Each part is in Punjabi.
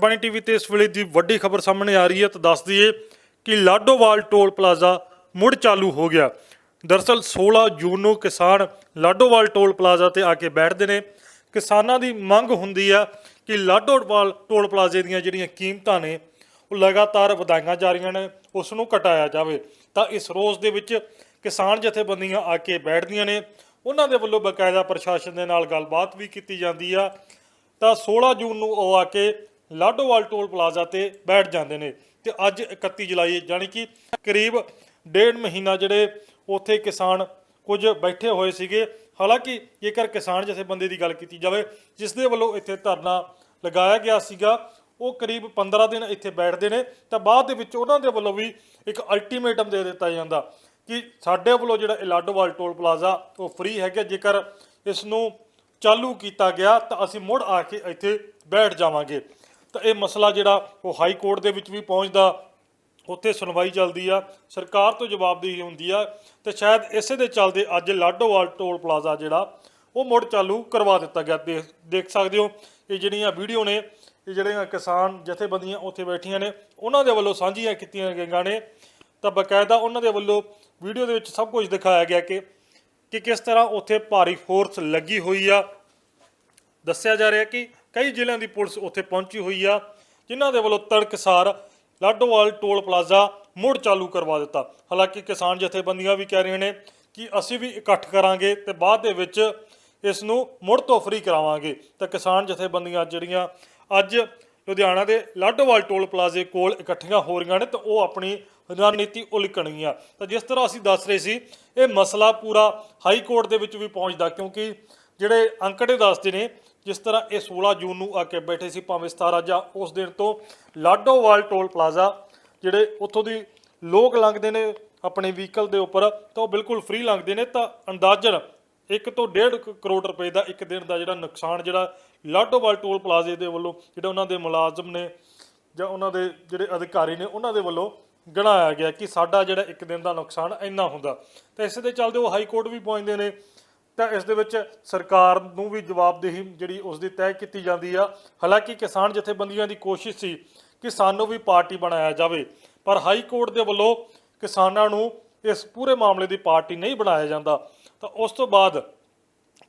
ਬਾਣੀ ਟੀਵੀ ਤੇ ਇਸ ਵੇਲੇ ਦੀ ਵੱਡੀ ਖਬਰ ਸਾਹਮਣੇ ਆ ਰਹੀ ਹੈ ਤਾਂ ਦੱਸ ਦਈਏ ਕਿ ਲਾਡੋਵਾਲ ਟੋਲ ਪਲਾਜ਼ਾ ਮੁੜ ਚਾਲੂ ਹੋ ਗਿਆ। ਦਰਅਸਲ 16 ਜੂਨ ਨੂੰ ਕਿਸਾਨ ਲਾਡੋਵਾਲ ਟੋਲ ਪਲਾਜ਼ਾ ਤੇ ਆ ਕੇ ਬੈਠਦੇ ਨੇ। ਕਿਸਾਨਾਂ ਦੀ ਮੰਗ ਹੁੰਦੀ ਆ ਕਿ ਲਾਡੋਵਾਲ ਟੋਲ ਪਲਾਜ਼ੇ ਦੀਆਂ ਜਿਹੜੀਆਂ ਕੀਮਤਾਂ ਨੇ, ਉਹ ਲਗਾਤਾਰ ਵਧਾਈਆਂ ਜਾ ਰਹੀਆਂ ਨੇ ਉਸ ਨੂੰ ਘਟਾਇਆ ਜਾਵੇ। ਤਾਂ ਇਸ ਰੋਸ ਦੇ ਵਿੱਚ ਕਿਸਾਨ ਜਥੇਬੰਦੀਆਂ ਆ ਕੇ ਬੈਠਦੀਆਂ ਨੇ। ਉਹਨਾਂ ਦੇ ਵੱਲੋਂ ਬਕਾਇਦਾ ਪ੍ਰਸ਼ਾਸਨ ਦੇ ਨਾਲ ਗੱਲਬਾਤ ਵੀ ਕੀਤੀ ਜਾਂਦੀ ਆ। ਤਾਂ 16 ਜੂਨ ਨੂੰ ਉਹ ਆ ਕੇ ਲਾਡੋਵਾਲ ਟੋਲ ਪਲਾਜ਼ਾ ਤੇ ਬੈਠ ਜਾਂਦੇ ਨੇ ਤੇ ਅੱਜ 31 ਜੁਲਾਈ ਯਾਨੀ ਕਿ ਕਰੀਬ ਡੇਢ ਮਹੀਨਾ ਜਿਹੜੇ ਉੱਥੇ ਕਿਸਾਨ ਕੁਝ ਬੈਠੇ ਹੋਏ ਸੀਗੇ। ਹਾਲਾਂਕਿ ਜੇਕਰ ਕਿਸਾਨ ਜਥੇਬੰਦੀ ਦੀ ਗੱਲ ਕੀਤੀ ਜਾਵੇ, ਜਿਸ ਦੇ ਵੱਲੋਂ ਇੱਥੇ ਧਰਨਾ ਲਗਾਇਆ ਗਿਆ ਸੀਗਾ, ਉਹ ਕਰੀਬ 15 ਦਿਨ ਇੱਥੇ ਬੈਠਦੇ ਨੇ। ਤਾਂ ਬਾਅਦ ਦੇ ਵਿੱਚ ਉਹਨਾਂ ਦੇ ਵੱਲੋਂ ਵੀ ਇੱਕ ਅਲਟੀਮੇਟਮ ਦੇ ਦਿੱਤਾ ਜਾਂਦਾ ਕਿ ਸਾਡੇ ਵੱਲੋਂ ਜਿਹੜਾ ਇਲਾਡੋਵਾਲ ਟੋਲ ਪਲਾਜ਼ਾ, ਉਹ ਫ੍ਰੀ ਹੈਗਾ। ਜੇਕਰ ਇਸ ਨੂੰ ਚਾਲੂ ਕੀਤਾ ਗਿਆ, ਤਾਂ ਅਸੀਂ ਮੁੜ ਆ ਕੇ ਇੱਥੇ ਬੈਠ ਜਾਵਾਂਗੇ। ਤਾਂ ਇਹ ਮਸਲਾ ਜਿਹੜਾ ਉਹ ਹਾਈ ਕੋਰਟ ਦੇ ਵਿੱਚ ਵੀ ਪਹੁੰਚਦਾ, ਉੱਥੇ ਸੁਣਵਾਈ ਚੱਲਦੀ ਆ, ਸਰਕਾਰ ਤੋਂ ਜਵਾਬਦੇਹੀ ਹੁੰਦੀ ਆ, ਤੇ ਸ਼ਾਇਦ ਇਸੇ ਦੇ ਚੱਲਦੇ ਅੱਜ ਲਾਡੋਵਾਲ ਟੋਲ ਪਲਾਜ਼ਾ ਜਿਹੜਾ, ਉਹ ਮੁੜ ਚਾਲੂ ਕਰਵਾ ਦਿੱਤਾ ਗਿਆ। ਦੇਖ ਦੇਖ ਸਕਦੇ ਹੋ, ਇਹ ਜਿਹੜੀਆਂ ਵੀਡੀਓ ਨੇ, ਇਹ ਜਿਹੜੀਆਂ ਕਿਸਾਨ ਜਥੇਬੰਦੀਆਂ ਉੱਥੇ ਬੈਠੀਆਂ ਨੇ, ਉਹਨਾਂ ਦੇ ਵੱਲੋਂ ਸਾਂਝੀਆਂ ਕੀਤੀਆਂ ਗਈਆਂ ਨੇ। ਤਾਂ ਬਕਾਇਦਾ ਉਹਨਾਂ ਦੇ ਵੱਲੋਂ ਵੀਡੀਓ ਦੇ ਵਿੱਚ ਸਭ ਕੁਝ ਦਿਖਾਇਆ ਗਿਆ ਕਿ ਕਿ ਕਿਸ ਤਰ੍ਹਾਂ ਉੱਥੇ ਭਾਰੀ ਫੋਰਸ ਲੱਗੀ ਹੋਈ ਆ। ਦੱਸਿਆ ਜਾ ਰਿਹਾ ਕਿ ਕਈ ਜ਼ਿਲ੍ਹਿਆਂ ਦੀ ਪੁਲਿਸ ਉੱਥੇ ਪਹੁੰਚੀ ਹੋਈ ਆ, ਜਿਨ੍ਹਾਂ ਦੇ ਵੱਲੋਂ ਤੜਕਸਾਰ ਲਾਡੋਵਾਲ ਟੋਲ ਪਲਾਜ਼ਾ ਮੁੜ ਚਾਲੂ ਕਰਵਾ ਦਿੱਤਾ। ਹਾਲਾਂਕਿ ਕਿਸਾਨ ਜਥੇਬੰਦੀਆਂ ਵੀ ਕਹਿ ਰਹੀਆਂ ਨੇ ਕਿ ਅਸੀਂ ਵੀ ਇਕੱਠ ਕਰਾਂਗੇ ਤੇ ਬਾਅਦ ਦੇ ਵਿੱਚ ਇਸ ਨੂੰ ਮੁੜ ਤੋਂ ਫਰੀ ਕਰਾਵਾਂਗੇ। ਤਾਂ ਕਿਸਾਨ ਜਥੇਬੰਦੀਆਂ ਜਿਹੜੀਆਂ ਅੱਜ ਲੁਧਿਆਣਾ ਦੇ ਲਾਡੋਵਾਲ ਟੋਲ ਪਲਾਜ਼ੇ ਕੋਲ ਇਕੱਠੀਆਂ ਹੋ ਰਹੀਆਂ ਨੇ ਤਾਂ ਉਹ ਆਪਣੀ ਰਣਨੀਤੀ ਉਲਕਣਗੀਆਂ। ਤਾਂ ਜਿਸ ਤਰ੍ਹਾਂ ਅਸੀਂ ਦੱਸ ਰਹੇ ਸੀ, ਇਹ ਮਸਲਾ ਪੂਰਾ ਹਾਈ ਕੋਰਟ ਦੇ ਵਿੱਚ ਵੀ ਪਹੁੰਚਦਾ, ਕਿਉਂਕਿ ਜਿਹੜੇ ਅੰਕੜੇ ਦੱਸਦੇ ਨੇ ਜਿਸ ਤਰ੍ਹਾਂ ਇਹ 16 ਜੂਨ ਨੂੰ ਆ ਕੇ ਬੈਠੇ ਸੀ, ਭਾਵੇਂ 17 ਜਾਂ ਉਸ ਦਿਨ ਤੋਂ ਲਾਡੋਵਾਲ ਟੋਲ ਪਲਾਜ਼ਾ, ਜਿਹੜੇ ਉੱਥੋਂ ਦੀ ਲੋਕ ਲੰਘਦੇ ਨੇ ਆਪਣੇ ਵਹੀਕਲ ਦੇ ਉੱਪਰ, ਤਾਂ ਉਹ ਬਿਲਕੁਲ ਫ੍ਰੀ ਲੰਘਦੇ ਨੇ, ਤਾਂ ਅੰਦਾਜ਼ਨ 1 ਤੋਂ 1.5 ਕਰੋੜ ਰੁਪਏ ਦਾ ਇੱਕ ਦਿਨ ਦਾ ਜਿਹੜਾ ਨੁਕਸਾਨ, ਜਿਹੜਾ ਲਾਡੋਵਾਲ ਟੋਲ ਪਲਾਜ਼ੇ ਦੇ ਵੱਲੋਂ, ਜਿਹੜੇ ਉਹਨਾਂ ਦੇ ਮੁਲਾਜ਼ਮ ਨੇ ਜਾਂ ਉਹਨਾਂ ਦੇ ਜਿਹੜੇ ਅਧਿਕਾਰੀ ਨੇ, ਉਹਨਾਂ ਦੇ ਵੱਲੋਂ ਗਣਾਇਆ ਗਿਆ ਕਿ ਸਾਡਾ ਜਿਹੜਾ ਇੱਕ ਦਿਨ ਦਾ ਨੁਕਸਾਨ ਇੰਨਾ ਹੁੰਦਾ। ਤਾਂ ਇਸੇ ਦੇ ਚੱਲਦੇ ਉਹ ਹਾਈ ਕੋਰਟ ਵੀ ਪਹੁੰਚਦੇ ਨੇ ਤਾਂ ਇਸ ਦੇ ਵਿੱਚ ਸਰਕਾਰ ਨੂੰ ਵੀ ਜਵਾਬਦੇਹੀ ਜਿਹੜੀ ਉਸ ਦੀ ਤੈਅ ਕੀਤੀ ਜਾਂਦੀ ਆ। ਹਾਲਾਂਕਿ ਕਿਸਾਨ ਜਥੇਬੰਦੀਆਂ ਦੀ ਕੋਸ਼ਿਸ਼ ਸੀ ਕਿ ਸਾਨੂੰ ਵੀ ਪਾਰਟੀ ਬਣਾਇਆ ਜਾਵੇ, ਪਰ ਹਾਈ ਕੋਰਟ ਦੇ ਵੱਲੋਂ ਕਿਸਾਨਾਂ ਨੂੰ ਇਸ ਪੂਰੇ ਮਾਮਲੇ ਦੀ ਪਾਰਟੀ ਨਹੀਂ ਬਣਾਇਆ ਜਾਂਦਾ। ਤਾਂ ਉਸ ਤੋਂ ਬਾਅਦ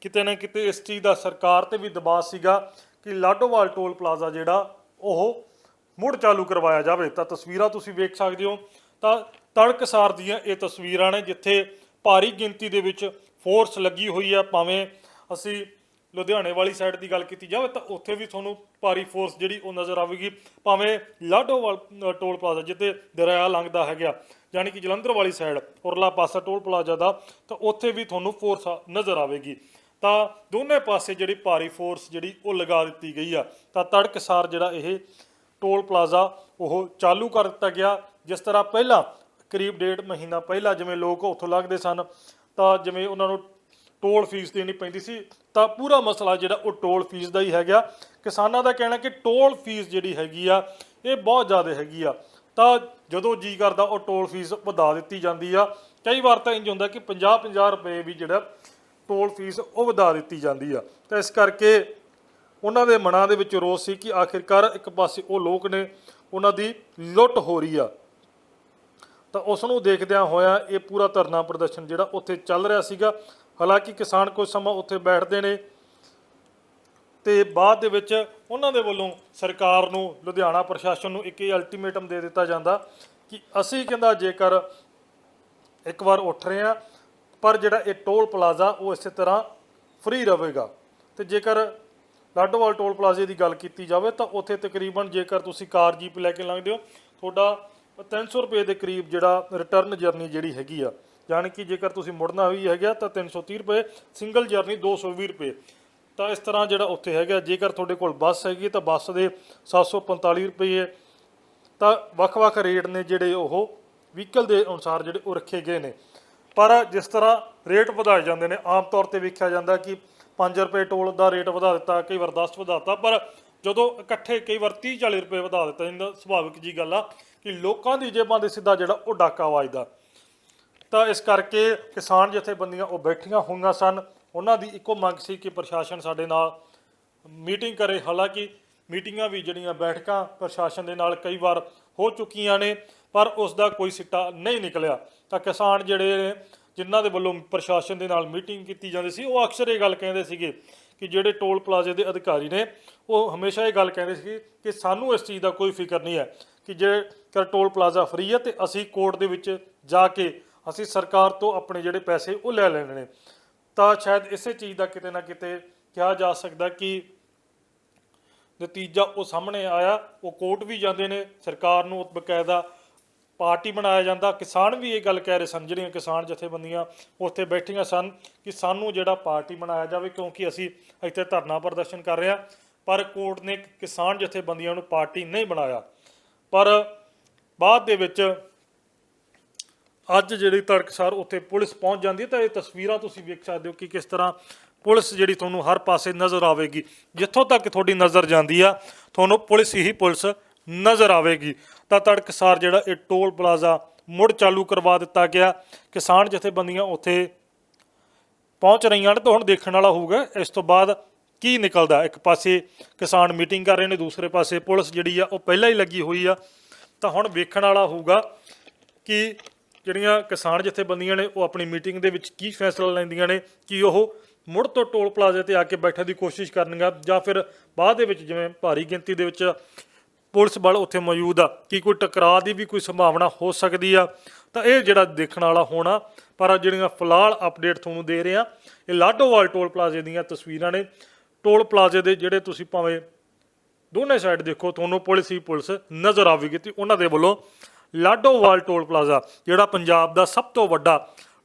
ਕਿਤੇ ਨਾ ਕਿਤੇ ਇਸ ਚੀਜ਼ ਦਾ ਸਰਕਾਰ ਤੇ ਵੀ ਦਬਾਅ ਸੀਗਾ ਕਿ ਲਾਡੋਵਾਲ ਟੋਲ ਪਲਾਜ਼ਾ ਜਿਹੜਾ, ਉਹ ਮੁੜ ਚਾਲੂ ਕਰਵਾਇਆ ਜਾਵੇ। ਤਾਂ ਤਸਵੀਰਾਂ ਤੁਸੀਂ ਵੇਖ ਸਕਦੇ ਹੋ। ਤਾਂ ਤੜਕਸਾਰ ਦੀਆਂ ਇਹ ਤਸਵੀਰਾਂ ਨੇ, ਜਿੱਥੇ ਭਾਰੀ ਗਿਣਤੀ ਦੇ ਵਿੱਚ ਫੋਰਸ ਲੱਗੀ ਹੋਈ ਹੈ ਭਾਵੇਂ ਅਸੀਂ ਲੁਧਿਆਣੇ ਵਾਲੀ ਸਾਈਡ ਦੀ ਗੱਲ ਕੀਤੀ ਜਾਵੇ ਤਾਂ ਉੱਥੇ ਵੀ ਤੁਹਾਨੂੰ ਭਾਰੀ ਫੋਰਸ ਜਿਹੜੀ ਉਹ ਨਜ਼ਰ ਆਵੇਗੀ ਭਾਵੇਂ ਲਾਡੋਵਾਲ ਅ, ਟੋਲ ਪਲਾਜ਼ਾ ਜਿੱਥੇ ਦਰਿਆ ਲੰਘਦਾ ਹੈਗਾ ਯਾਨੀ ਕਿ ਜਲੰਧਰ ਵਾਲੀ ਸਾਈਡ ਉਰਲਾ ਪਾਸਾ ਟੋਲ ਪਲਾਜ਼ਾ ਦਾ ਤਾਂ ਉੱਥੇ ਵੀ ਤੁਹਾਨੂੰ ਫੋਰਸ ਨਜ਼ਰ ਆਵੇਗੀ। ਤਾਂ ਦੋਨੇ ਪਾਸੇ ਜਿਹੜੀ ਭਾਰੀ ਫੋਰਸ ਜਿਹੜੀ ਉਹ ਲਗਾ ਦਿੱਤੀ ਗਈ ਆ ਤਾਂ ਤੜਕਸਾਰ ਜਿਹੜਾ ਇਹ ਟੋਲ ਪਲਾਜ਼ਾ ਉਹ ਚਾਲੂ ਕਰ ਦਿੱਤਾ ਗਿਆ ਜਿਸ ਤਰ੍ਹਾਂ ਪਹਿਲਾਂ ਕਰੀਬ ਡੇਢ ਮਹੀਨਾ ਪਹਿਲਾਂ ਜਿਵੇਂ ਲੋਕ ਉੱਥੋਂ ਲੰਘਦੇ ਸਨ ਤਾਂ ਜਿਵੇਂ ਉਹਨਾਂ ਨੂੰ ਟੋਲ ਫੀਸ ਦੇਣੀ ਪੈਂਦੀ ਸੀ, ਤਾਂ ਪੂਰਾ ਮਸਲਾ ਜਿਹੜਾ ਉਹ ਟੋਲ ਫੀਸ ਦਾ ਹੀ ਹੈਗਾ। ਕਿਸਾਨਾਂ ਦਾ ਕਹਿਣਾ ਕਿ ਟੋਲ ਫੀਸ ਜਿਹੜੀ ਹੈਗੀ ਆ, ਇਹ ਬਹੁਤ ਜ਼ਿਆਦਾ ਹੈਗੀ ਆ। ਤਾਂ ਜਦੋਂ ਜੀ ਕਰਦਾ, ਉਹ ਟੋਲ ਫੀਸ ਵਧਾ ਦਿੱਤੀ ਜਾਂਦੀ ਆ। ਕਈ ਵਾਰ ਤਾਂ ਇੰਜ ਹੁੰਦਾ ਕਿ 50 50 ਰੁਪਏ ਵੀ ਜਿਹੜਾ ਟੋਲ ਫੀਸ ਉਹ ਵਧਾ ਦਿੱਤੀ ਜਾਂਦੀ ਆ। ਤਾਂ ਇਸ ਕਰਕੇ ਉਹਨਾਂ ਦੇ ਮਨਾਂ ਦੇ ਵਿੱਚ ਰੋਸ ਸੀ ਕਿ ਆਖਿਰਕਾਰ ਇੱਕ ਪਾਸੇ ਉਹ ਲੋਕ ਨੇ, ਉਹਨਾਂ ਦੀ ਲੁੱਟ ਹੋ ਰਹੀ ਆ। ਤਾਂ ਉਸ ਨੂੰ ਦੇਖਦਿਆਂ ਹੋਇਆ ਇਹ ਪੂਰਾ ਧਰਨਾ ਪ੍ਰਦਰਸ਼ਨ ਜਿਹੜਾ ਉੱਥੇ ਚੱਲ ਰਿਹਾ ਸੀਗਾ। ਹਾਲਾਂਕਿ ਕਿਸਾਨ ਕੁਝ ਸਮਾਂ ਉੱਥੇ ਬੈਠਦੇ ਨੇ ਤੇ ਬਾਅਦ ਦੇ ਵਿੱਚ ਉਹਨਾਂ ਦੇ ਵੱਲੋਂ ਸਰਕਾਰ ਨੂੰ, ਲੁਧਿਆਣਾ ਪ੍ਰਸ਼ਾਸਨ ਨੂੰ ਇੱਕ ਇਹ ਅਲਟੀਮੇਟਮ ਦੇ ਦਿੱਤਾ ਜਾਂਦਾ ਕਿ ਅਸੀਂ ਕਹਿੰਦਾ ਜੇਕਰ ਇੱਕ ਵਾਰ ਉੱਠ ਰਹੇ ਆ ਪਰ ਜਿਹੜਾ ਇਹ ਟੋਲ ਪਲਾਜ਼ਾ ਉਹ ਇਸੇ ਤਰ੍ਹਾਂ ਫ੍ਰੀ ਰਹੇਗਾ। ਤੇ ਜੇਕਰ ਲਾਡੋਵਾਲ ਟੋਲ ਪਲਾਜ਼ੇ ਦੀ ਗੱਲ ਕੀਤੀ ਜਾਵੇ ਤਾਂ ਉੱਥੇ ਤਕਰੀਬਨ ਜੇਕਰ ਤੁਸੀਂ ਕਾਰ, ਜੀਪ ਲੈ ਕੇ ਲੰਘਦੇ ਹੋ, ਤੁਹਾਡਾ 300 ਰੁਪਏ ਦੇ ਕਰੀਬ ਜਿਹੜਾ ਰਿਟਰਨ ਜਰਨੀ ਜਿਹੜੀ ਹੈਗੀ ਆ, ਯਾਨੀ ਕਿ ਜੇਕਰ ਤੁਸੀਂ ਮੁੜਨਾ ਵੀ ਹੈਗਾ ਤਾਂ 330 ਰੁਪਏ ਸਿੰਗਲ ਜਰਨੀ 220 ਰੁਪਏ। ਤਾਂ ਇਸ ਤਰ੍ਹਾਂ ਜਿਹੜਾ ਉੱਥੇ ਹੈਗਾ, ਜੇਕਰ ਤੁਹਾਡੇ ਕੋਲ ਬੱਸ ਹੈਗੀ ਤਾਂ ਬੱਸ ਦੇ 745 ਰੁਪਏ ਤਾਂ ਵੱਖ-ਵੱਖ ਰੇਟ ਨੇ ਜਿਹੜੇ ਉਹ ਵਹੀਕਲ ਦੇ ਅਨੁਸਾਰ ਜਿਹੜੇ ਉਹ ਰੱਖੇ ਗਏ ਨੇ। ਪਰ ਜਿਸ ਤਰ੍ਹਾਂ ਰੇਟ ਵਧਾਏ ਜਾਂਦੇ ਨੇ, ਆਮ ਤੌਰ ਤੇ ਵੇਖਿਆ ਜਾਂਦਾ ਕਿ 5 ਰੁਪਏ ਟੋਲ ਦਾ ਰੇਟ ਵਧਾ ਦਿੱਤਾ, ਕਈ ਵਾਰ 10 ਦਿੱਤਾ, ਪਰ ਜਦੋਂ ਇਕੱਠੇ ਕਈ ਵਾਰ 30 40 ਰੁਪਏ ਵਧਾ ਦਿੱਤਾ ਜਾਂਦਾ ਸੁਭਾਵਿਕ ਜੀ ਗੱਲ ਆ। ਕਿ ਲੋਕਾਂ ਦੀ ਜੇਬਾਂ ਦੇ ਸਿੱਧਾ ਜਿਹੜਾ ਉਹ ਡਾਕਾ ਵੱਜਦਾ। ਤਾਂ ਇਸ ਕਰਕੇ ਕਿਸਾਨ ਜਥੇਬੰਦੀਆਂ ਉਹ ਬੈਠੀਆਂ ਹੋਈਆਂ ਸਨ। ਉਹਨਾਂ ਦੀ ਇੱਕੋ ਮੰਗ ਸੀ ਕਿ ਪ੍ਰਸ਼ਾਸਨ ਸਾਡੇ ਨਾਲ ਮੀਟਿੰਗ ਕਰੇ। ਹਾਲਾਂਕਿ ਮੀਟਿੰਗਾਂ ਵੀ ਜਿਹੜੀਆਂ ਬੈਠਕਾਂ ਪ੍ਰਸ਼ਾਸਨ ਦੇ ਨਾਲ ਕਈ ਵਾਰ ਹੋ ਚੁੱਕੀਆਂ ਨੇ, ਪਰ ਉਸ ਦਾ ਕੋਈ ਸਿੱਟਾ ਨਹੀਂ ਨਿਕਲਿਆ। ਤਾਂ ਕਿਸਾਨ ਜਿਹੜੇ ਨੇ, ਜਿਨ੍ਹਾਂ ਦੇ ਵੱਲੋਂ ਪ੍ਰਸ਼ਾਸਨ ਦੇ ਨਾਲ ਮੀਟਿੰਗ ਕੀਤੀ ਜਾਂਦੀ ਸੀ, ਉਹ ਅਕਸਰ ਇਹ ਗੱਲ ਕਹਿੰਦੇ ਸੀਗੇ ਕਿ ਜਿਹੜੇ ਟੋਲ ਪਲਾਜ਼ੇ ਦੇ ਅਧਿਕਾਰੀ ਨੇ, ਉਹ ਹਮੇਸ਼ਾ ਇਹ ਗੱਲ ਕਹਿੰਦੇ ਸੀ ਕਿ ਸਾਨੂੰ ਇਸ ਚੀਜ਼ ਦਾ ਕੋਈ ਫਿਕਰ ਨਹੀਂ ਹੈ। ਕਿ ਜੇਕਰ ਟੋਲ ਪਲਾਜ਼ਾ ਫ੍ਰੀ ਹੈ ਤੇ ਅਸੀਂ ਕੋਰਟ ਦੇ ਵਿੱਚ ਜਾ ਕੇ ਅਸੀਂ ਸਰਕਾਰ ਤੋਂ ਆਪਣੇ ਜਿਹੜੇ ਪੈਸੇ ਉਹ ਲੈ ਲੈਣੇ ਨੇ। ਤਾਂ ਸ਼ਾਇਦ ਇਸੇ ਚੀਜ਼ ਦਾ ਕਿਤੇ ਨਾ ਕਿਤੇ ਕਿਹਾ ਜਾ ਸਕਦਾ ਕਿ ਨਤੀਜਾ ਉਹ ਸਾਹਮਣੇ ਆਇਆ, ਉਹ ਕੋਰਟ ਵੀ ਜਾਂਦੇ ਨੇ, ਸਰਕਾਰ ਨੂੰ ਬਕਾਇਦਾ ਪਾਰਟੀ ਬਣਾਇਆ ਜਾਂਦਾ। ਕਿਸਾਨ ਵੀ ਇਹ ਗੱਲ ਕਹਿ ਰਹੇ ਸਨ, ਜਿਹੜੀਆਂ ਕਿਸਾਨ ਜਥੇਬੰਦੀਆਂ ਉੱਥੇ ਬੈਠੀਆਂ ਸਨ ਕਿ ਸਾਨੂੰ ਜਿਹੜਾ ਪਾਰਟੀ ਬਣਾਇਆ ਜਾਵੇ, ਕਿਉਂਕਿ ਅਸੀਂ ਇੱਥੇ ਧਰਨਾ ਪ੍ਰਦਰਸ਼ਨ ਕਰ ਰਹੇ ਹਾਂ, ਪਰ ਕੋਰਟ ਨੇ ਕਿਸਾਨ ਜਥੇਬੰਦੀਆਂ ਨੂੰ ਪਾਰਟੀ ਨਹੀਂ ਬਣਾਇਆ। ਪਰ ਬਾਅਦ ਦੇ ਵਿੱਚ ਅੱਜ ਜਿਹੜੀ ਤੜਕਸਾਰ ਉੱਥੇ ਪੁਲਿਸ ਪਹੁੰਚ ਜਾਂਦੀ ਹੈ ਤਾਂ ਇਹ ਤਸਵੀਰਾਂ ਤੁਸੀਂ ਵੇਖ ਸਕਦੇ ਹੋ ਕਿ ਕਿਸ ਤਰ੍ਹਾਂ ਪੁਲਿਸ ਜਿਹੜੀ ਤੁਹਾਨੂੰ ਹਰ ਪਾਸੇ ਨਜ਼ਰ ਆਵੇਗੀ। ਜਿੱਥੋਂ ਤੱਕ ਤੁਹਾਡੀ ਨਜ਼ਰ ਜਾਂਦੀ ਆ, ਤੁਹਾਨੂੰ ਪੁਲਿਸ ਹੀ ਪੁਲਿਸ ਨਜ਼ਰ ਆਵੇਗੀ। ਤਾਂ ਤੜਕਸਾਰ ਜਿਹੜਾ ਇਹ ਟੋਲ ਪਲਾਜ਼ਾ ਮੁੜ ਚਾਲੂ ਕਰਵਾ ਦਿੱਤਾ ਗਿਆ। ਕਿਸਾਨ ਜਥੇਬੰਦੀਆਂ ਉੱਥੇ ਪਹੁੰਚ ਰਹੀਆਂ ਨੇ ਤਾਂ ਹੁਣ ਦੇਖਣ ਵਾਲਾ ਹੋਊਗਾ। ਇਸ ਤੋਂ ਬਾਅਦ ਕੀ ਨਿਕਲਦਾ? ਇੱਕ ਪਾਸੇ ਕਿਸਾਨ ਮੀਟਿੰਗ ਕਰ ਰਹੇ ਨੇ, ਦੂਸਰੇ ਪਾਸੇ ਪੁਲਿਸ ਜਿਹੜੀ ਆ, ਉਹ ਪਹਿਲਾਂ ਹੀ ਲੱਗੀ ਹੋਈ ਆ। ਤਾਂ ਹੁਣ ਵੇਖਣ ਵਾਲਾ ਹੋਊਗਾ ਕਿ ਜਿਹੜੀਆਂ ਕਿਸਾਨ ਜਥੇਬੰਦੀਆਂ ਨੇ, ਉਹ ਆਪਣੀ ਮੀਟਿੰਗ ਦੇ ਵਿੱਚ ਕੀ ਫੈਸਲਾ ਲੈਂਦੀਆਂ ਨੇ, ਕਿ ਉਹ ਮੁੜ ਤੋਂ ਟੋਲ ਪਲਾਜ਼ੇ ਤੇ ਆ ਕੇ ਬੈਠਣ ਦੀ ਕੋਸ਼ਿਸ਼ ਕਰਨਗਾ ਜਾਂ ਫਿਰ ਬਾਅਦ ਦੇ ਵਿੱਚ ਜਿਵੇਂ ਭਾਰੀ ਗਿਣਤੀ ਦੇ ਵਿੱਚ ਪੁਲਿਸ ਬਲ ਉੱਥੇ ਮੌਜੂਦ ਆ, ਕਿ ਕੋਈ ਟਕਰਾਅ ਦੀ ਵੀ ਕੋਈ ਸੰਭਾਵਨਾ ਹੋ ਸਕਦੀ ਆ। ਤਾਂ ਇਹ ਜਿਹੜਾ ਦੇਖਣ ਵਾਲਾ ਹੋਣਾ, ਪਰ ਜਿਹੜੀਆਂ ਫਿਲਹਾਲ ਅਪਡੇਟ ਤੁਹਾਨੂੰ ਦੇ ਰਹੇ ਆ, ਇਹ ਲਾਡੋਵਾਲ ਟੋਲ ਪਲਾਜ਼ੇ ਦੀਆਂ ਤਸਵੀਰਾਂ ਨੇ। ਟੋਲ ਪਲਾਜ਼ੇ ਦੇ ਜਿਹੜੇ ਤੁਸੀਂ ਭਾਵੇਂ ਦੋਨੇ ਸਾਈਡ ਦੇਖੋ, ਤੁਹਾਨੂੰ ਪੁਲਿਸ ਹੀ ਪੁਲਿਸ ਨਜ਼ਰ ਆਵੇਗੀ ਤੇ ਉਹਨਾਂ ਦੇ ਵੱਲੋਂ ਲਾਡੋਵਾਲ ਟੋਲ ਪਲਾਜ਼ਾ, ਜਿਹੜਾ ਪੰਜਾਬ ਦਾ ਸਭ ਤੋਂ ਵੱਡਾ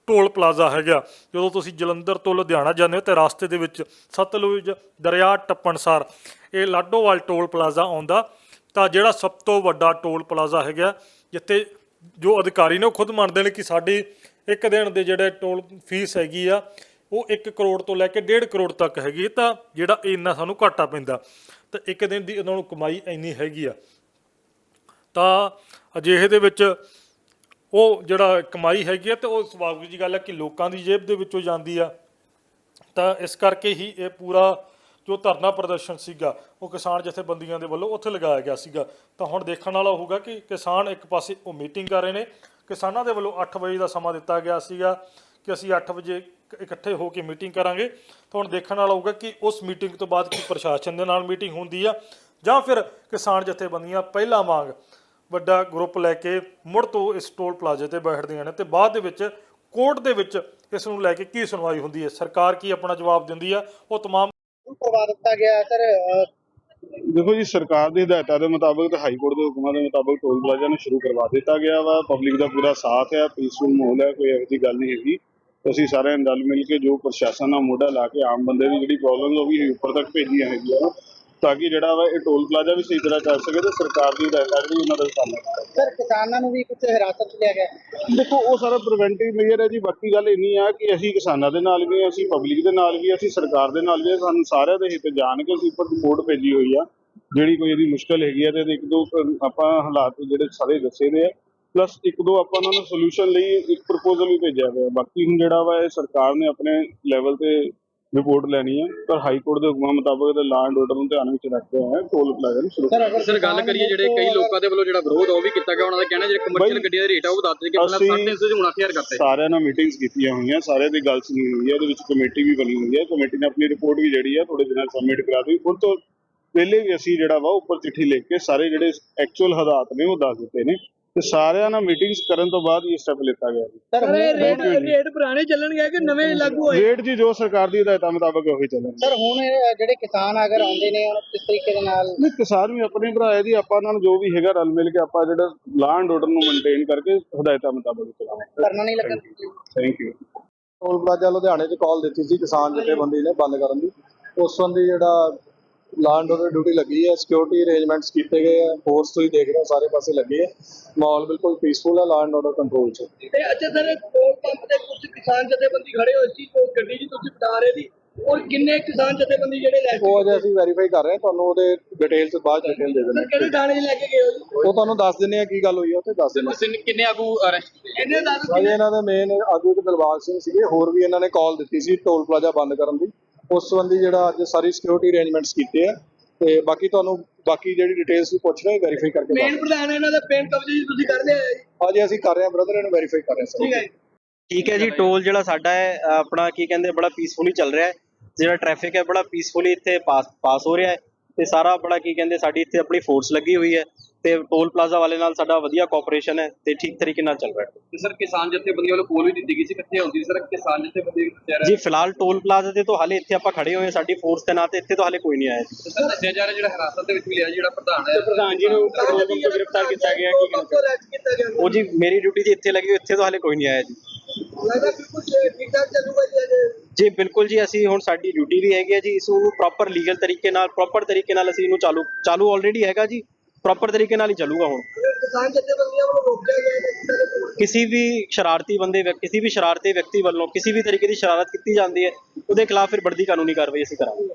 ਟੋਲ ਪਲਾਜ਼ਾ ਹੈਗਾ। ਜਦੋਂ ਤੁਸੀਂ ਜਲੰਧਰ ਤੋਂ ਲੁਧਿਆਣਾ ਜਾਂਦੇ ਹੋ ਤੇ ਰਸਤੇ ਦੇ ਵਿੱਚ ਸਤਲੁਜ ਦਰਿਆ ਟੱਪਣਸਾਰ, ਇਹ ਲਾਡੋਵਾਲ ਟੋਲ ਪਲਾਜ਼ਾ ਆਉਂਦਾ ਤਾਂ ਜਿਹੜਾ ਸਭ ਤੋਂ ਵੱਡਾ ਟੋਲ ਪਲਾਜ਼ਾ ਹੈਗਾ, ਜਿੱਥੇ ਜੋ ਅਧਿਕਾਰੀ ਨੇ ਉਹ ਖੁਦ ਮੰਨਦੇ ਨੇ ਕਿ ਸਾਡੀ ਇੱਕ ਦਿਨ ਦੇ ਜਿਹੜੇ ਟੋਲ ਫੀਸ ਹੈਗੀ ਆ ਉਹ 1 ਕਰੋੜ ਤੋਂ ਲੈ ਕੇ 1.5 ਕਰੋੜ ਤੱਕ ਹੈਗੀ ਹੈ, ਤਾਂ ਜਿਹੜਾ ਇੰਨਾ ਸਾਨੂੰ ਘਾਟਾ ਪੈਂਦਾ। ਤਾਂ ਇੱਕ ਦਿਨ ਦੀ ਉਹਨਾਂ ਨੂੰ ਕਮਾਈ ਇੰਨੀ ਹੈਗੀ ਆ। ਤਾਂ ਅਜਿਹੇ ਦੇ ਵਿੱਚ ਉਹ ਜਿਹੜਾ ਕਮਾਈ ਹੈਗੀ ਆ, ਤੇ ਉਹ ਸੁਭਾਵਿਕ ਜੀ ਗੱਲ ਹੈ ਕਿ ਲੋਕਾਂ ਦੀ ਜੇਬ ਦੇ ਵਿੱਚੋਂ ਜਾਂਦੀ ਆ। ਤਾਂ ਇਸ ਕਰਕੇ ਹੀ ਇਹ ਪੂਰਾ ਜੋ ਧਰਨਾ ਪ੍ਰਦਰਸ਼ਨ ਸੀਗਾ, ਉਹ ਕਿਸਾਨ ਜਥੇਬੰਦੀਆਂ ਦੇ ਵੱਲੋਂ ਉੱਥੇ ਲਗਾਇਆ ਗਿਆ ਸੀਗਾ। ਤਾਂ ਹੁਣ ਦੇਖਣ ਵਾਲਾ ਹੋਊਗਾ ਕਿ ਕਿਸਾਨ ਇੱਕ ਪਾਸੇ ਉਹ ਮੀਟਿੰਗ ਕਰ ਰਹੇ ਨੇ। ਕਿਸਾਨਾਂ ਦੇ ਵੱਲੋਂ 8 ਵਜੇ ਦਾ ਸਮਾਂ ਦਿੱਤਾ ਗਿਆ ਸੀਗਾ ਕਿ ਅਸੀਂ 8 ਵਜੇ ਇਕੱਠੇ ਹੋ ਕੇ ਮੀਟਿੰਗ ਕਰਾਂਗੇ। ਤਾਂ ਹੁਣ ਦੇਖਣ ਵਾਲਾ ਹੋਊਗਾ ਕਿ ਉਸ ਮੀਟਿੰਗ ਤੋਂ ਬਾਅਦ ਕੀ ਪ੍ਰਸ਼ਾਸਨ ਦੇ ਨਾਲ ਮੀਟਿੰਗ ਹੁੰਦੀ ਆ ਜਾਂ ਫਿਰ ਕਿਸਾਨ ਜਥੇਬੰਦੀਆਂ ਪਹਿਲਾਂ ਵਾਂਗ ਵੱਡਾ ਗਰੁੱਪ ਲੈ ਕੇ ਮੁੜ ਤੋਂ ਇਸ ਟੋਲ ਪਲਾਜ਼ੇ ਤੇ ਬੈਠਦੀਆਂ ਨੇ ਤੇ ਬਾਅਦ ਦੇ ਵਿੱਚ ਕੋਰਟ ਦੇ ਵਿੱਚ ਇਸ ਨੂੰ ਲੈ ਕੇ ਕੀ ਸੁਣਵਾਈ ਹੁੰਦੀ ਹੈ? ਸਰਕਾਰ ਕੀ ਆਪਣਾ ਜਵਾਬ ਦਿੰਦੀ ਆ? ਉਹ ਤਮਾਮ ਕਰਵਾ ਦਿੱਤਾ ਗਿਆ ਸਰ। ਦੇਖੋ ਜੀ ਸਰਕਾਰ ਦੀ ਹਦਾਇਤਾਂ ਦੇ ਮੁਤਾਬਕ ਤੇ ਹਾਈ ਕੋਰਟ ਦੇ ਹੁਕਮਾਂ ਦੇ ਮੁਤਾਬਕ ਟੋਲ ਪਲਾਜ਼ਾ ਨੂੰ ਸ਼ੁਰੂ ਕਰਵਾ ਦਿੱਤਾ ਗਿਆ ਵਾ। ਪਬਲਿਕ ਦਾ ਪੂਰਾ ਸਾਥ ਹੈ ਪੀਸਫੁਲ ਮਾਹੌਲ ਹੈ ਕੋਈ ਇਹੋ ਜਿਹੀ ਗੱਲ ਨਹੀਂ ਹੈਗੀ। ਅਸੀਂ ਸਾਰਿਆਂ ਨੇ ਰਲ ਮਿਲ ਕੇ ਜੋ ਪ੍ਰਸ਼ਾਸਨ ਨਾਲ ਮੋਢਾ ਲਾ ਕੇ ਆਮ ਬੰਦੇ ਦੀ ਜਿਹੜੀ ਪ੍ਰੋਬਲਮ ਉਹ ਵੀ ਉੱਪਰ ਤੱਕ ਭੇਜੀਆਂ ਹੈਗੀਆਂ ਵਾ, ਤਾਂ ਕਿ ਜਿਹੜਾ ਵਾ ਇਹ ਟੋਲ ਪਲਾਜ਼ਾ ਵੀ ਸਹੀ ਤਰ੍ਹਾਂ ਚੱਲ ਸਕੇ ਤੇ ਸਰਕਾਰ ਦੀ ਹਦਾਇਤਾਂ ਜਿਹੜੀ ਉਹਨਾਂ ਦਾ ਸਾਹਮਣੇ ਸਰ ਕਿਸਾਨਾਂ ਨੂੰ ਵੀ ਕੁਝ ਹਿਰਾਸਤ ਲਿਆ ਗਿਆ ਦੇਖੋ ਉਹ ਸਾਰਾ ਪ੍ਰੀਵੈਂਟਿਵ ਮੇਜਰ ਹੈ ਜੀ। ਬਾਕੀ ਗੱਲ ਇੰਨੀ ਆ ਕਿ ਅਸੀਂ ਕਿਸਾਨਾਂ ਦੇ ਨਾਲ ਵੀ ਅਸੀਂ ਪਬਲਿਕ ਦੇ ਨਾਲ ਵੀ ਅਸੀਂ ਸਰਕਾਰ ਦੇ ਨਾਲ ਵੀ। ਸਾਨੂੰ ਸਾਰਿਆਂ ਦੇ ਹਿੱਤ ਜਾਣ ਕੇ ਅਸੀਂ ਉੱਪਰ ਰਿਪੋਰਟ ਭੇਜੀ ਹੋਈ ਆ। ਜਿਹੜੀ ਕੋਈ ਇਹਦੀ ਮੁਸ਼ਕਲ ਹੈਗੀ ਆ ਤੇ ਇੱਕ ਦੋ ਆਪਾਂ ਹਾਲਾਤ ਜਿਹੜੇ ਸਾਰੇ ਦੱਸੇ ਦੇ ਆ। ਪਲੱਸ ਇੱਕ ਦੋ ਆਪਾਂ ਉਹਨਾਂ ਨੂੰ ਸੋਲੂਸ਼ਨ ਲਈ ਇੱਕ ਪ੍ਰਪੋਜ਼ਲ ਵੀ ਭੇਜਿਆ ਹੋਇਆ। ਬਾਕੀ ਹੁਣ ਜਿਹੜਾ ਵਾ ਇਹ ਸਰਕਾਰ ਨੇ ਆਪਣੇ ਲੈਵਲ ਤੇ ਰਿਪੋਰਟ ਲੈਣੀ ਹੈ ਪਰ ਹਾਈ ਕੋਰਟ ਦੇ ਹੁਕਮਾਂ ਮੁਤਾਬਕ ਤੇ ਐਂਡ ਆਰਡਰ ਨੂੰ ਧਿਆਨ ਵਿੱਚ ਰੱਖਦੇ ਹੋਏ ਟੋਲ ਪਲਾਜ਼ਾ ਨੂੰ ਸ਼ੁਰੂ ਸਰ ਅਗਰ ਸਰ ਗੱਲ ਕਰੀਏ ਜਿਹੜੇ ਕਈ ਲੋਕਾਂ ਦੇ ਵੱਲੋਂ ਜਿਹੜਾ ਵਿਰੋਧ ਉਹ ਵੀ ਕੀਤਾ ਗਿਆ। ਉਹਨਾਂ ਦਾ ਕਹਿਣਾ ਜਿਹੜੇ ਕਮਰਸ਼ੀਅਲ ਗੱਡੀਆਂ ਦੇ ਰੇਟ ਆ ਉਹ ਦੱਸ ਦਿੱਤੇ ਕਿ ਪਹਿਲਾਂ ਅਸੀਂ 350 ਤੋਂ ਹੁਣ 8000 ਕਰਤੇ। ਸਾਰਿਆਂ ਨਾਲ ਮੀਟਿੰਗਸ ਕੀਤੀਆਂ ਹੋਈਆਂ ਸਾਰਿਆਂ ਦੀ ਗੱਲ ਸੁਣੀ ਹੋਈ ਹੈ ਇਹਦੇ ਵਿੱਚ ਕਮੇਟੀ ਵੀ ਬਣੀ ਹੋਈ ਹੈ ਕਮੇਟੀ ਨੇ ਆਪਣੀ ਰਿਪੋਰਟ ਵੀ ਜਿਹੜੀ ਹੈ ਥੋੜੇ ਦਿਨਾਂ ਸਬਮਿਟ ਕਰਾ ਦਿੱਤੀ। ਹੁਣ ਤੋਂ ਪਹਿਲੇ ਵੀ ਅਸੀਂ ਜਿਹੜਾ ਵਾ ਉੱਪਰ ਚਿੱਠੀ ਲਿਖ ਕੇ ਸਾਰੇ ਜਿਹੜੇ ਐਕਚੁਅਲ ਹਾਲਾਤ ਨੇ ਉਹ ਦੱਸ ਦਿੱਤੇ ਨੇ। ਤੇ ਸਾਰਿਆਂ ਨਾਲ ਮੀਟਿੰਗਸ ਕਰਨ ਤੋਂ ਬਾਅਦ ਇਹ ਸਟੈਪ ਲਿੱਤਾ ਗਿਆ ਜੀ। ਸਰ ਰੇਟ- ਰੇਟ ਪੁਰਾਣੇ ਚੱਲਣਗੇ ਕਿ ਨਵੇਂ ਲਾਗੂ ਰੇਟ ਜੀ ਜੋ ਸਰਕਾਰ ਦੀ ਹਦਾਇਤਾਂ ਮੁਤਾਬਕ ਉਹੀ ਚੱਲਣਗੇ। ਸਰ ਹੁਣ ਇਹ ਜਿਹੜੇ ਕਿਸਾਨ ਅਗਰ ਆਉਂਦੇ ਨੇ ਹੁਣ ਕਿਸ ਤਰੀਕੇ ਦੇ ਨਾਲ? ਨਹੀਂ ਕਿਸਾਨ ਵੀ ਆਪਣੇ ਭਰਾ ਹੈ ਜੀ ਆਪਾਂ ਉਹਨਾਂ ਨੂੰ ਜੋ ਵੀ ਹੈਗਾ ਰਲ ਮਿਲ ਕੇ ਆਪਾਂ ਜਿਹੜਾ ਲਾਅ ਐਂਡ ਆਰਡਰ ਨੂੰ ਮੇਨਟੇਨ ਕਰਕੇ ਹਦਾਇਤਾਂ ਮੁਤਾਬਕ ਚਲਾਵਾਂਗੇ। ਕਰਨਾ ਨਹੀਂ ਲੱਗਣ ਥੈਂਕ ਯੂ ਟੋਲ ਪਲਾਜ਼ਾ ਲੁਧਿਆਣੇ 'ਚ ਕਾਲ ਦਿੱਤੀ ਸੀ ਕਿਸਾਨ ਜਥੇਬੰਦੀ ਨੇ ਬੰਦ ਕਰਨ ਦੀ। ਉਸ ਸੰਬੰਧੀ ਜਿਹੜਾ ਲਾਂਡ ਆਰਡਰ ਡਿਊਟੀ ਲੱਗੀ ਹੈ ਸਿਕਿਉਰਿਟੀ ਅਰੇਂਜਮੈਂਟਸ ਕੀਤੇ ਗਏ ਆ ਫੋਰਸ ਤੁਸੀਂ ਦੇਖ ਰਹੇ ਹੋ ਸਾਰੇ ਪਾਸੇ ਲੱਗੇ ਹੈ। ਮਾਹੌਲ ਬਿਲਕੁਲ ਪੀਸਫੁਲ ਹੈ ਲਾਂਡ ਆਰਡਰ ਕੰਟਰੋਲ 'ਚ। ਤੇ ਅੱਛਾ ਸਰ ਟੋਲ ਪੰਪ ਤੇ ਕੁਝ ਕਿਸਾਨ ਜਥੇਬੰਦੀ ਖੜੇ ਹੋਏ ਸੀ ਉਹ ਗੱਡੀ ਜੀ ਤੁਸੀਂ ਬਤਾ ਰਹੇ ਸੀ ਔਰ ਕਿੰਨੇ ਕਿਸਾਨ ਜਥੇਬੰਦੀ ਜਿਹੜੇ ਲੈ ਕੇ ਉਹ ਅਜੇ ਅਸੀਂ ਵੈਰੀਫਾਈ ਕਰ ਰਹੇ ਹਾਂ ਤੁਹਾਨੂੰ ਉਹਦੇ ਡਿਟੇਲ 'ਚ ਬਾਅਦ ਡਿਟੇਲ ਦੇ ਦਿੰਦੇ ਸਰ ਕਿਹੜੇ ਥਾਣੇ 'ਚ ਲੈ ਕੇ ਗਏ ਹੋ ਜੀ। ਉਹ ਤੁਹਾਨੂੰ ਦੱਸ ਦਿੰਦੇ ਆ ਕੀ ਗੱਲ ਹੋਈ ਉੱਥੇ ਦੱਸ ਦਿੰਦੇ ਕਿੰਨੇ- ਕਿੰਨੇ ਆਗੂ ਅਰੈਸਟ ਇਹਨੇ ਦੱਸ ਇਹਨਾਂ ਦੇ ਮੇਨ ਆਗੂ ਦਿਲਬਾਗ ਸਿੰਘ ਸੀਗੇ ਹੋਰ ਵੀ ਇਹਨਾਂ ਨੇ ਕਾਲ ਦਿੱਤੀ ਸੀ ਟੋਲ ਪਲਾਜ਼ਾ ਬੰਦ ਕਰਨ ਦੀ। ਉਸ ਸੰਬੰਧੀ ਜਿਹੜਾ ਅੱਜ ਸਾਰੀ ਸਿਕਿਉਰਿਟੀ ਅਰੇਂਜਮੈਂਟਸ ਕੀਤੇ ਆ ਤੇ ਬਾਕੀ ਤੁਹਾਨੂੰ ਬਾਕੀ ਜਿਹੜੀ ਡਿਟੇਲਸ ਵੀ ਪੁੱਛ ਰਹੇ ਵੈਰੀਫਾਈ ਕਰਕੇ ਮੇਨ ਪ੍ਰਧਾਨ ਇਹਨਾਂ ਦਾ ਪਿੰਡ ਕਬਜ਼ੇ ਜੀ ਤੁਸੀਂ ਕਰ ਲਿਆ ਹੈ ਜੀ? ਹਾਂਜੀ ਅਸੀਂ ਕਰ ਰਹੇ ਹਾਂ ਬ੍ਰਦਰ ਇਹਨੂੰ ਵੈਰੀਫਾਈ ਕਰ ਰਹੇ ਹਾਂ ਠੀਕ ਹੈ ਜੀ। ਠੀਕ ਹੈ ਜੀ ਟੋਲ ਜਿਹੜਾ ਸਾਡਾ ਹੈ ਆਪਣਾ ਕੀ ਕਹਿੰਦੇ ਬੜਾ ਪੀਸਫੁਲੀ ਚੱਲ ਰਿਹਾ ਹੈ। ਜਿਹੜਾ ਟ੍ਰੈਫਿਕ ਹੈ ਬੜਾ ਪੀਸਫੁਲੀ ਇੱਥੇ ਪਾਸ ਪਾਸ ਹੋ ਰਿਹਾ ਹੈ। ਤੇ ਸਾਰਾ ਬੜਾ ਕੀ ਕਹਿੰਦੇ ਸਾਡੀ ਇੱਥੇ ਆਪਣੀ ਫੋਰਸ ਲੱਗੀ ਹੋਈ ਹੈ। ਤੇ ਟੋਲ ਪਲਾਜ਼ਾ ਵਾਲੇ ਨਾਲ ਸਾਡਾ ਵਧੀਆ ਕੋਆਪਰੇਸ਼ਨ ਹੈ ਤੇ ਠੀਕ ਤਰੀਕੇ ਨਾਲ ਚੱਲ ਰਿਹਾ ਹੈ। ਤੇ ਸਰ ਕਿਸਾਨ ਜਥੇਬੰਦੀ ਵੱਲੋਂ ਕੋਲ ਵੀ ਦਿੱਤੀ ਗਈ ਸੀ ਕਿੱਥੇ ਹੁੰਦੀ ਸਰ ਕਿਸਾਨ ਜਥੇਬੰਦੀ ਕਹਿ ਰਿਹਾ ਜੀ ਫਿਲਹਾਲ ਟੋਲ ਪਲਾਜ਼ਾ ਤੇ ਤਾਂ ਹਾਲੇ ਇੱਥੇ ਆਪਾਂ ਖੜੇ ਹੋਏ ਹਾਂ ਸਾਡੀ ਫੋਰਸ ਦੇ ਨਾਂ ਤੇ ਇੱਥੇ ਤਾਂ ਹਾਲੇ ਕੋਈ ਨਹੀਂ ਆਇਆ ਜੀ। ਸਰ ਦੱਸਿਆ ਜਾ ਰਿਹਾ ਜਿਹੜਾ ਹਿਰਾਸਤ ਦੇ ਵਿੱਚ ਮਿਲਿਆ ਜਿਹੜਾ ਪ੍ਰਧਾਨ ਹੈ। ਪ੍ਰਧਾਨ ਜੀ ਨੂੰ ਗ੍ਰਿਫਤਾਰ ਕੀਤਾ ਗਿਆ ਕੀ ਕੀਤਾ ਗਿਆ ਉਹ ਜੀ ਮੇਰੀ ਡਿਊਟੀ ਜੀ ਇੱਥੇ ਲੱਗੀ ਹੋਈ, ਇੱਥੇ ਤਾਂ ਹਾਲੇ ਕੋਈ ਨਹੀਂ ਆਇਆ ਜੀ। ਲੱਗਦਾ ਬਿਲਕੁਲ ਠੀਕ ਠਾਕ ਚੱਲੂਗਾ ਜੀ ਅਜੇ। ਜੀ ਬਿਲਕੁਲ ਜੀ ਅਸੀਂ ਹੁਣ ਸਾਡੀ ਡਿਊਟੀ ਵੀ ਹੈਗੀ ਹੈ ਜੀ ਇਸ ਨੂੰ ਪ੍ਰੋਪਰ ਲੀਗਲ ਤਰੀਕੇ ਨਾਲ ਪ੍ਰੋਪਰ ਤਰੀਕੇ ਨਾਲ ਅਸੀਂ ਇਹਨੂੰ ਚਾਲੂ ਚਾਲੂ ਆਲਰੇਡੀ ਹੈਗਾ ਜੀ। ਪ੍ਰੋਪਰ ਤਰੀਕੇ ਨਾਲ ਹੀ ਚੱਲੂਗਾ ਹੁਣ। ਕਿਸਾਨ ਜਥੇਬੰਦੀਆਂ ਵੱਲੋਂ ਰੋਕਿਆ ਗਿਆ ਹੈ ਕਿਸੇ ਵੀ ਸ਼ਰਾਰਤੀ ਬੰਦੇ ਕਿਸੇ ਵੀ ਸ਼ਰਾਰਤੀ ਵਿਅਕਤੀ ਵੱਲੋਂ ਕਿਸੇ ਵੀ ਤਰੀਕੇ ਦੀ ਸ਼ਰਾਰਤ ਕੀਤੀ ਜਾਂਦੀ ਹੈ ਉਹਦੇ ਖਿਲਾਫ ਫਿਰ ਬਣਦੀ ਕਾਨੂੰਨੀ ਕਾਰਵਾਈ ਅਸੀਂ ਕਰਾਂਗੇ।